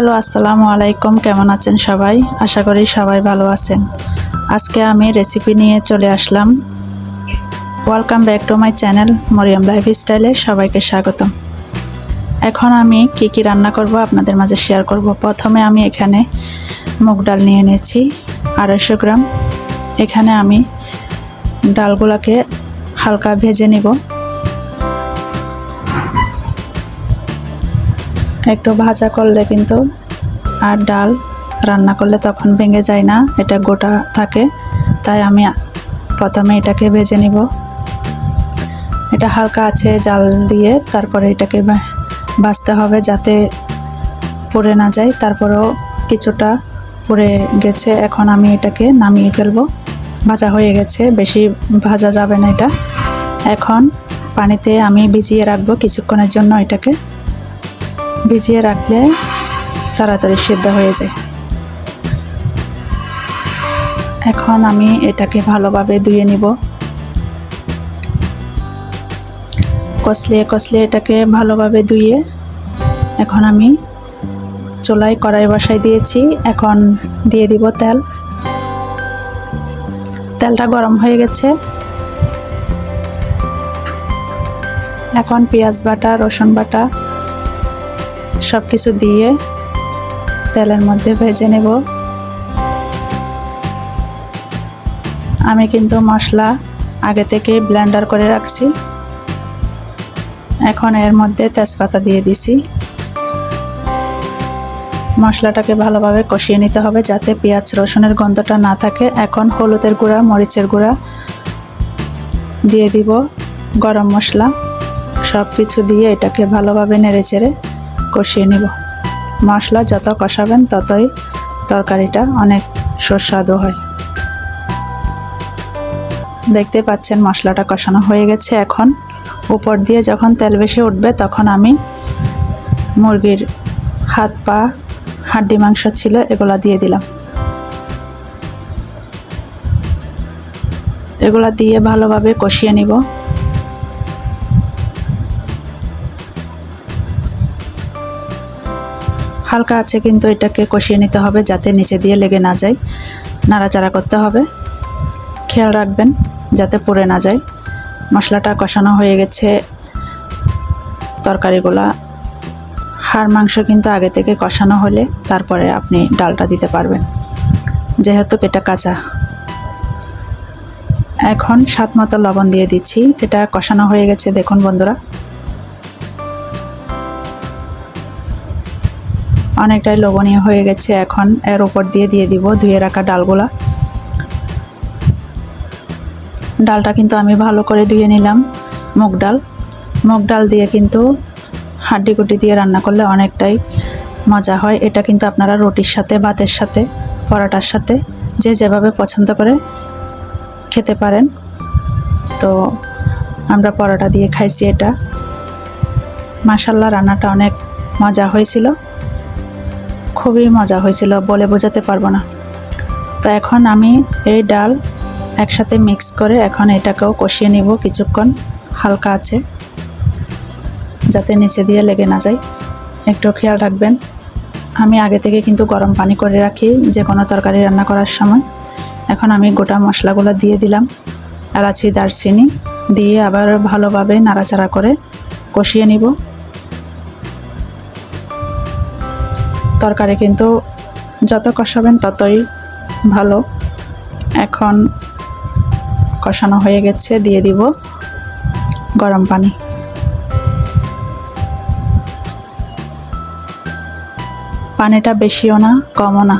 Hello, আসসালামু আলাইকুম। কেমন আছেন সবাই? আশা করি সবাই ভালো আছেন। আজকে আমি রেসিপি নিয়ে চলে আসলাম। Welcome back to my channel Mariyam life স্টাইলে সবাইকে স্বাগতম। এখন আমি কি কি রান্না করব আপনাদের মাঝে শেয়ার করব। প্রথমে আমি এখানে মুগ ডাল নিয়ে নিয়েছি, আড়াইশো গ্রাম। এখানে আমি ডালগুলোকে হালকা ভেজে নিব। একটু ভাজা করলে কিন্তু আর ডাল রান্না করলে তখন ভেঙে যায় না, এটা গোটা থাকে। তাই আমি প্রথমে এটাকে ভেজে নিব। এটা হালকা আছে জাল দিয়ে, তারপরে এটাকে ভাজতে হবে যাতে পুড়ে না যায়। তারপরেও কিছুটা পুড়ে গেছে, এখন আমি এটাকে নামিয়ে ফেলব। ভাজা হয়ে গেছে, বেশি ভাজা যাবে না এটা। এখন পানিতে আমি ভিজিয়ে রাখব কিছুক্ষণের জন্য এটাকে। ভিজিয়ে রাখলে তাড়াতাড়ি সিদ্ধ হয়ে যায়। এখন আমি এটাকে ভালোভাবে ধুয়ে নিব। কষলিয়ে কষলিয়ে এটাকে ভালোভাবে ধুয়ে এখন আমি চুলায় কড়াই বসাই দিয়েছি। এখন দিয়ে দিব তেল। তেলটা গরম হয়ে গেছে। এখন পেঁয়াজ বাটা, রসুন বাটা সব কিছু দিয়ে তেলের মধ্যে ভেজে নেব। আমি কিন্তু মশলা আগে থেকে ব্লেন্ডার করে রাখছি। এখন এর মধ্যে তেজপাতা দিয়ে দিছি। মশলাটাকে ভালোভাবে কষিয়ে নিতে হবে যাতে পেঁয়াজ রসুনের গন্ধটা না থাকে। এখন হলুদের গুঁড়া, মরিচের গুঁড়া দিয়ে দিব। গরম মশলা সব কিছু দিয়ে এটাকে ভালোভাবে নেড়ে চেড়ে কষিয়ে নিব। মশলা যত কষাবেন ততই তরকারিটা অনেক সুস্বাদু হয়। দেখতে পাচ্ছেন মশলাটা কষানো হয়ে গেছে। এখন উপর দিয়ে যখন তেল বেশি উঠবে তখন আমি মুরগির হাত পা, হাড্ডি মাংস ছিল এগুলা দিয়ে দিলাম। এগুলা দিয়ে ভালোভাবে কষিয়ে নিব। হালকা আছে কিন্তু এটাকে কষিয়ে নিতে হবে যাতে নিচে দিয়ে লেগে না যায়। নাড়াচাড়া করতে হবে। খেয়াল রাখবেন যাতে পুড়ে না যায়। মশলাটা কষানো হয়ে গেছে তরকারিগুলা। হাড় মাংস কিন্তু আগে থেকে কষানো হলে তারপরে আপনি ডালটা দিতে পারবেন, যেহেতু এটা কাঁচা। এখন স্বাদ মতো লবণ দিয়ে দিচ্ছি। এটা কষানো হয়ে গেছে, দেখুন বন্ধুরা। অনেকটাই লবণীয় হয়ে গেছে এখন। এর উপর দিয়ে দিয়ে দিব, ধুয়ে রাখা ডালগুলা। ডালটা কিন্তু আমি ভালো করে ধুয়ে নিলাম, মুগ ডাল। মুগ ডাল দিয়ে কিন্তু হাড্ডি কুটি দিয়ে রান্না করলে অনেকটাই মজা হয়। এটা কিন্তু আপনারা রুটির সাথে, ভাতের সাথে, পরোটার সাথে, যে যেভাবে পছন্দ করে খেতে পারেন। তো আমরা পরোটা দিয়ে খাইছি এটা। মাসাল্লাহ রান্নাটা অনেক মজা হয়েছিল। খুবই মজা হয়েছিল, বলে বোঝাতে পারব না। তো এখন আমি এই ডাল একসাথে মিক্স করে এখন এটাকেও কষিয়ে নিব কিছুক্ষণ, হালকা আছে, যাতে নিচে দিয়ে লেগে না যায়। একটু খেয়াল রাখবেন, আমি আগে থেকে কিন্তু গরম পানি করে রাখি যে কোনো তরকারি রান্না করার সময়। এখন আমি গোটা মশলাগুলো দিয়ে দিলাম, এলাচি, দারচিনি দিয়ে আবার ভালোভাবে নাড়াচাড়া করে কষিয়ে নিব। তরকারি কিন্তু যত কষাবেন ততই ভালো। এখন কষানো হয়ে গেছে, দিয়ে দিব গরম পানি। পানিটা বেশিও না, কমও না।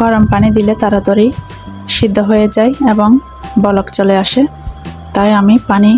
গরম পানি দিলে তাড়াতাড়ি সিদ্ধ হয়ে যায় এবং বলক চলে আসে। তাই আমি পানি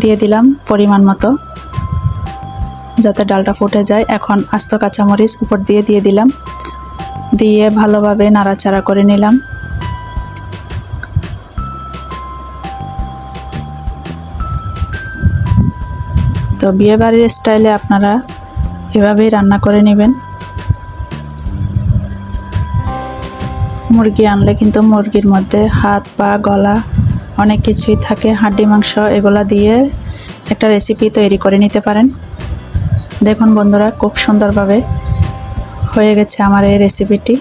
দিয়ে দিলাম পরিমাণ মতো। যাতে ডালটা ফুটে যায়। এখন আস্ত কাঁচামরিচ উপর দিয়ে দিয়ে দিলাম। দিয়ে ভালোভাবে নাড়াচাড়া করে নিলাম। তো বিয়েবাড়ির স্টাইলে আপনারা এভাবেই রান্না করে নেবেন। মুরগি আনলে কিন্তু মুরগির মধ্যে হাত, পা, গলা অনেক কিছুই থাকে। হাড্ডি মাংস এগুলা দিয়ে একটা রেসিপি তৈরি করে নিতে পারেন। দেখুন বন্ধুরা, খুব সুন্দরভাবে হয়ে গেছে আমার এই রেসিপিটি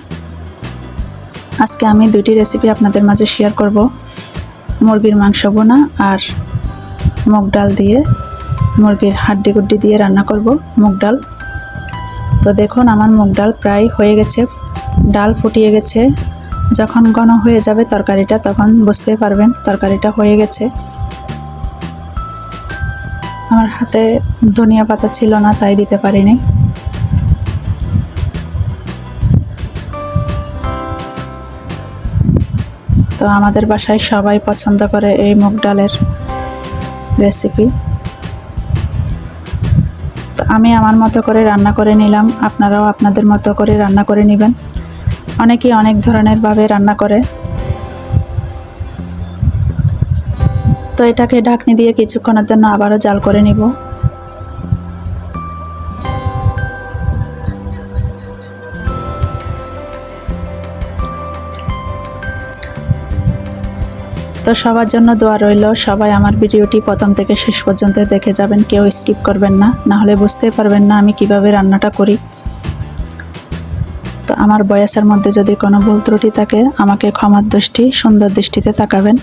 আজকে আমি দুটি রেসিপি আপনাদের মাঝে শেয়ার করব। মুরগির মাংস বোনা আর মুগ ডাল দিয়ে, মুরগির হাড্ডি গুড্ডি দিয়ে রান্না করব মুগ ডাল। তো দেখুন, আমার মুগ ডাল প্রায় হয়ে গেছে, ডাল ফুটিয়ে গেছে। যখন ঘন হয়ে যাবে তরকারিটা, তখন বুঝতে পারবেন তরকারিটা হয়ে গেছে। আমার হাতে ধনিয়া পাতা ছিল না, তাই দিতে পারিনি। তো আমাদের বাসায় সবাই পছন্দ করে এই মুগ ডালের রেসিপি তো আমি আমার মতো করে রান্না করে নিলাম, আপনারাও আপনাদের মতো করে রান্না করে নেবেন। অনেকেই অনেক ধরনের ভাবে রান্না করে। তো এটাকে ঢাকনি দিয়ে কিছুক্ষণের জন্য আবারও জাল করে নিব। তো সবার জন্য দোয়া রইল, সবাই আমার ভিডিওটি প্রথম থেকে শেষ পর্যন্ত দেখে যাবেন, কেউ স্কিপ করবেন না না হলে বুঝতে পারবেন না আমি কীভাবে রান্নাটা করি। তো আমার বয়সের মধ্যে যদি কোনো ভুল ত্রুটি থাকে, আমাকে ক্ষমার দৃষ্টি, সুন্দর দৃষ্টিতে তাকাবেন।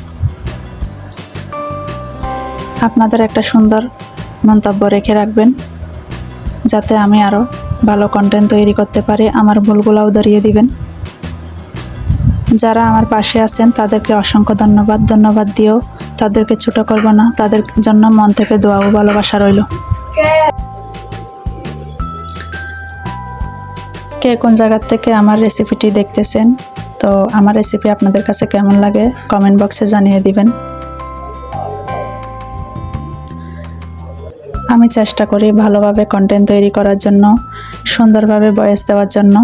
আপনাদের একটা সুন্দর মন্তব্য রেখে রাখবেন, যাতে আমি আরও ভালো কন্টেন্ট তৈরি করতে পারি, আমার ভুলগুলাও ধরিয়ে দিবেন। যারা আমার পাশে আছেন, তাদেরকে অসংখ্য ধন্যবাদ। ধন্যবাদ দিয়েও তাদেরকে ছোটো করব না, তাদের জন্য মন থেকে দোয়া ও ভালোবাসা রইল। কে কোন জায়গার থেকে আমার রেসিপিটি দেখতেছেন, তো আমার রেসিপি আপনাদের কাছে কেমন লাগে কমেন্ট বক্সে জানিয়ে দিবেন। আমি চেষ্টা করি ভালোভাবে কন্টেন্ট তৈরি করার জন্য, সুন্দরভাবে বয়স দেওয়ার জন্য।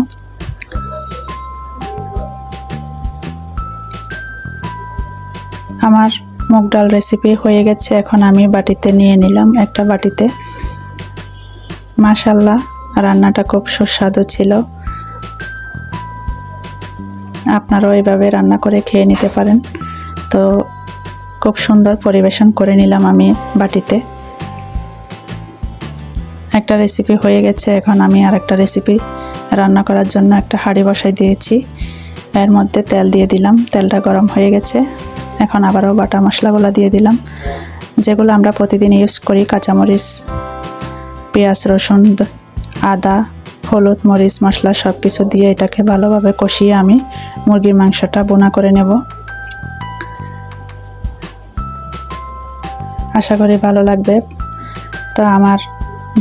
আমার মুগ ডাল রেসিপি হয়ে গেছে, এখন আমি বাটিতে নিয়ে নিলাম একটা বাটিতে। মাশাল্লাহ রান্নাটা খুব সুস্বাদু ছিল। আপনারাও এইভাবে রান্না করে খেয়ে নিতে পারেন। তো খুব সুন্দর পরিবেশন করে নিলাম আমি বাটিতে। একটা রেসিপি হয়ে গেছে। এখন আমি আর একটা রেসিপি রান্না করার জন্য একটা হাঁড়ি বসাই দিয়েছি। এর মধ্যে তেল দিয়ে দিলাম। তেলটা গরম হয়ে গেছে। এখন আবারও বাটা মশলাগুলো দিয়ে দিলাম। যেগুলো আমরা প্রতিদিন ইউজ করি, কাঁচামরিচ, পেঁয়াজ, রসুন, আদা, হলুদ, মরিচ, মশলা সব কিছু দিয়ে এটাকে ভালোভাবে কষিয়ে আমি মুরগির মাংসটা বোনা করে নেব। আশা করি ভালো লাগবে। তো আমার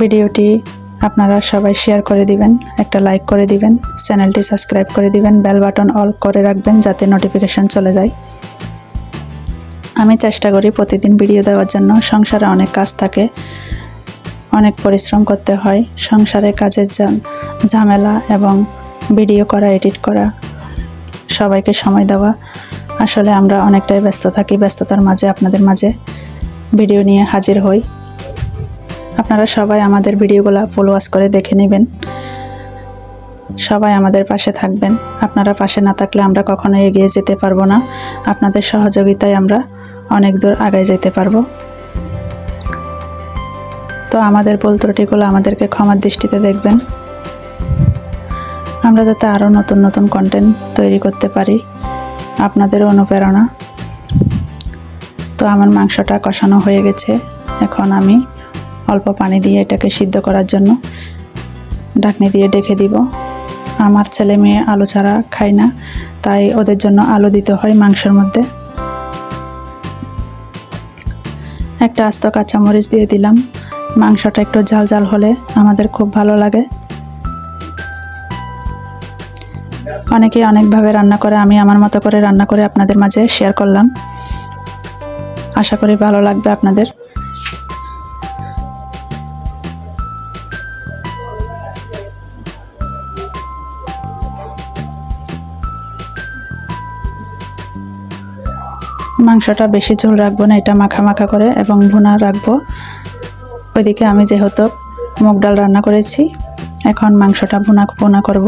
ভিডিওটি আপনারা সবাই শেয়ার করে দিবেন, একটা লাইক করে দিবেন, চ্যানেলটি সাবস্ক্রাইব করে দিবেন, বেল বাটন অল করে রাখবেন যাতে নোটিফিকেশান চলে যায়। আমি চেষ্টা করি প্রতিদিন ভিডিও দেওয়ার জন্য, সংসারে অনেক কাজ থাকে, অনেক পরিশ্রম করতে হয়, সংসারে কাজের ঝামেলা এবং ভিডিও করা এডিট করা, সবাইকে সময় দেওয়া। আসলে আমরা অনেকটাই ব্যস্ত থাকি, ব্যস্ততার মাঝে, আপনাদের মাঝে ভিডিও নিয়ে হাজির হই। আপনারা সবাই আমাদের ভিডিওগুলো ফলোয়াস করে দেখে নেবেন। সবাই আমাদের পাশে থাকবেন। আপনারা পাশে না থাকলে আমরা কখনো এগিয়ে যেতে পারব না। আপনাদের সহযোগিতায় আমরা অনেক দূর আগায় যেতে পারব। তো আমাদের ভুল ত্রুটিগুলো আমাদেরকে ক্ষমার দৃষ্টিতে দেখবেন। আমরা যাতে আরও নতুন নতুন কন্টেন্ট তৈরি করতে পারি। আপনাদের অনুপ্রেরণা। তো আমার মাংসটা কষানো হয়ে গেছে। এখন আমি অল্প পানি দিয়ে এটাকে সিদ্ধ করার জন্য ডাকনি দিয়ে ডেকে দিব। আমার ছেলে মেয়ে আলু ছাড়া খায় না, তাই ওদের জন্য আলু দিতে হয় মাংসের মধ্যে। একটা আস্ত কাঁচামরিচ দিয়ে দিলাম। মাংসটা একটু ঝাল ঝাল হলে আমাদের খুব ভালো লাগে। অনেকে অনেকভাবে রান্না করে, আমি আমার মতো করে রান্না করে আপনাদের মাঝে শেয়ার করলাম। আশা করি ভালো লাগবে আপনাদের। মাংসটা বেশি ঝোল রাখব না, এটা মাখা মাখা করে এবং ভুনা রাখব। ওইদিকে আমি যেহেতু মুগ ডাল রান্না করেছি, এখন মাংসটা ভুনা ভুনা করব।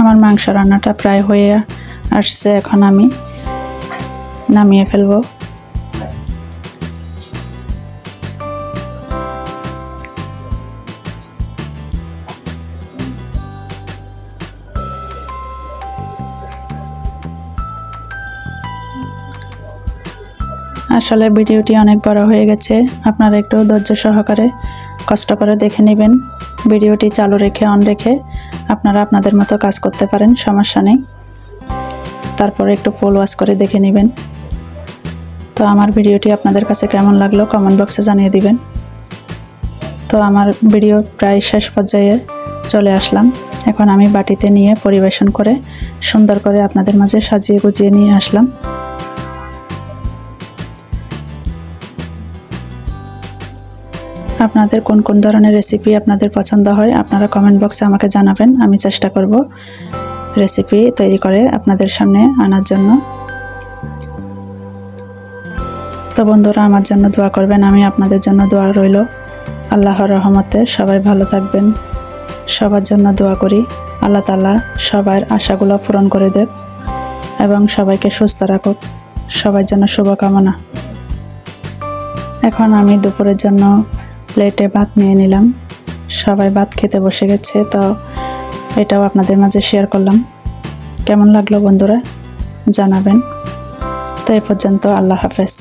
আমার মাংস রান্নাটা প্রায় হয়ে আসছে, এখন আমি নামিয়ে ফেলব। আসলে ভিডিওটি অনেক বড় হয়ে গেছে। আপনারা একটু ধৈর্য সহকারে কষ্ট করে দেখে নেবেন। ভিডিওটি চালু রেখে, অন রেখে আপনারা আপনাদের মতো কাজ করতে পারেন, সমস্যা নেই। তারপরে একটু ফুল ওয়াশ করে দেখে নেবেন। তো আমার ভিডিওটি আপনাদের কাছে কেমন লাগল কমেন্ট বক্সে জানিয়ে দিবেন। তো আমার ভিডিও প্রায় শেষ পর্যায়ে চলে আসলাম। এখন আমি বাটিতে নিয়ে পরিবেশন করে সুন্দর করে আপনাদের মাঝে সাজিয়ে গুজিয়ে নিয়ে আসলাম। আপনাদের কোন কোন ধরনের রেসিপি আপনাদের পছন্দ হয়, আপনারা কমেন্ট বক্সে আমাকে জানাবেন, আমি চেষ্টা করব রেসিপি তৈরি করে আপনাদের সামনে আনার জন্য। তো বন্ধুরা, আমার জন্য দোয়া করবেন, আমি আপনাদের জন্য দোয়া রইল। আল্লাহর রহমতে সবাই ভালো থাকবেন। সবার জন্য দোয়া করি। আল্লাহ তালা সবার আশাগুলো পূরণ করে দেব এবং সবাইকে সুস্থ রাখুক। সবার জন্য শুভকামনা। এখন আমি দুপুরের জন্য প্লেটে ভাত নিয়ে নিলাম। সবাই ভাত খেতে বসে গেছে, তো এটাও আপনাদের মাঝে শেয়ার করলাম। কেমন লাগল বন্ধুরা? জানাবেন। তো এ পর্যন্ত আল্লাহ হাফেজ।